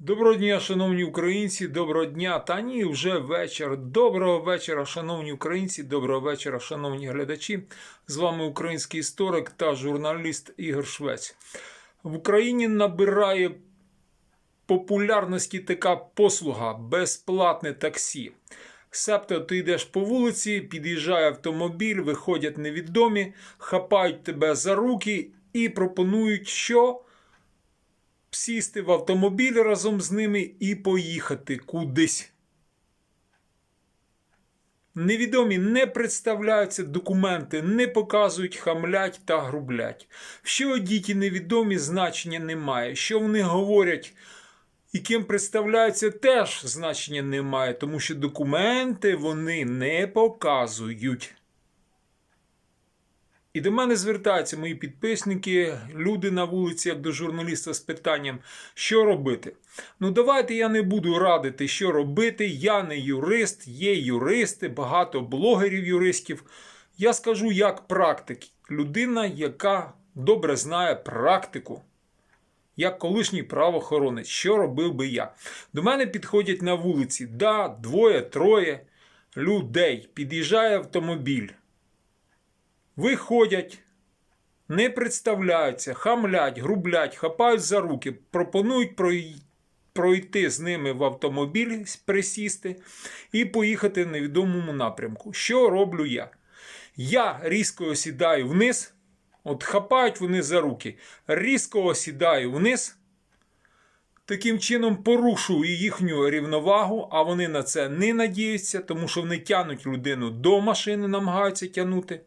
Доброго дня, шановні українці, доброго дня. Та ні, вже вечір. Доброго вечора, шановні українці, доброго вечора, шановні глядачі. З вами український історик та журналіст Ігор Швець. В Україні набирає популярності така послуга безплатне таксі. Себто ти йдеш по вулиці, під'їжджає автомобіль, виходять невідомі, хапають тебе за руки і пропонують, що сісти в автомобіль разом з ними і поїхати кудись. Невідомі не представляються документи, не показують, хамлять та грублять. Що діті невідомі значення немає. Що вони говорять і ким представляються, теж значення немає, тому що документи вони не показують. І до мене звертаються мої підписники, люди на вулиці, як до журналіста з питанням, що робити. Ну, давайте я не буду радити, що робити. Я не юрист, є юристи, багато блогерів-юристів. Я скажу як практик, людина, яка добре знає практику. Як колишній правоохоронець, що робив би я? До мене підходять на вулиці, да, двоє-троє людей. Під'їжджає автомобіль виходять, не представляються, хамлять, грублять, хапають за руки, пропонують прой- пройти з ними в автомобіль, присісти і поїхати в невідомому напрямку. Що роблю я? Я різко осідаю вниз, от хапають вони за руки, різко осідаю вниз. Таким чином порушую їхню рівновагу, а вони на це не надіються, тому що вони тянуть людину до машини, намагаються тягнути.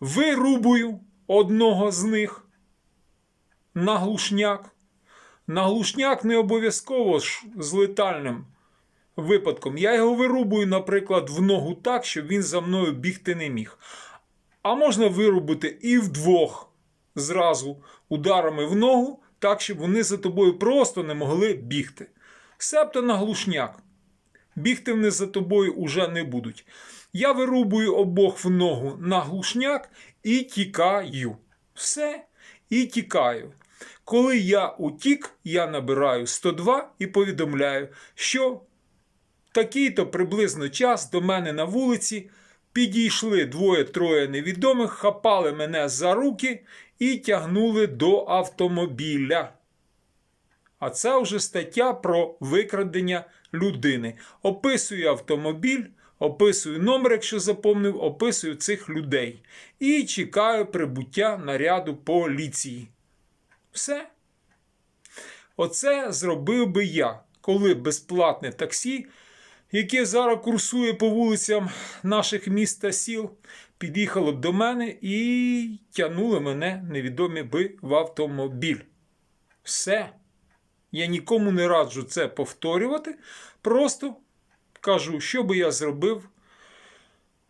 Вирубую одного з них на глушняк. На глушняк не обов'язково ж з летальним випадком. Я його вирубую, наприклад, в ногу так, щоб він за мною бігти не міг. А можна вирубити і вдвох зразу ударами в ногу, так, щоб вони за тобою просто не могли бігти. Себто на глушняк. Бігти вони за тобою уже не будуть. Я вирубую обох в ногу на глушняк і тікаю. Все. І тікаю. Коли я утік, я набираю 102 і повідомляю, що такий-то приблизно час до мене на вулиці підійшли двоє-троє невідомих, хапали мене за руки і тягнули до автомобіля. А це вже стаття про викрадення людини. Описую автомобіль, описую номер, якщо запомнив, описую цих людей. І чекаю прибуття наряду поліції. Все. Оце зробив би я, коли безплатне таксі, яке зараз курсує по вулицям наших міст та сіл, під'їхало б до мене і тягнули мене невідомі би в автомобіль. Все. Я нікому не раджу це повторювати. Просто кажу, що би я зробив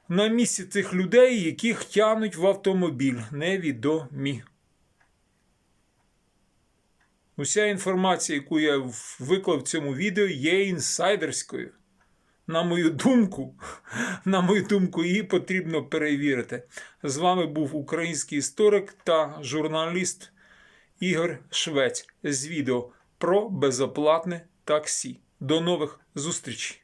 на місці цих людей, яких тянуть в автомобіль невідомі. Уся інформація, яку я виклав в цьому відео, є інсайдерською. На мою думку, на мою думку, її потрібно перевірити. З вами був український історик та журналіст Ігор Швець з відео про безоплатне таксі. До нових зустрічей!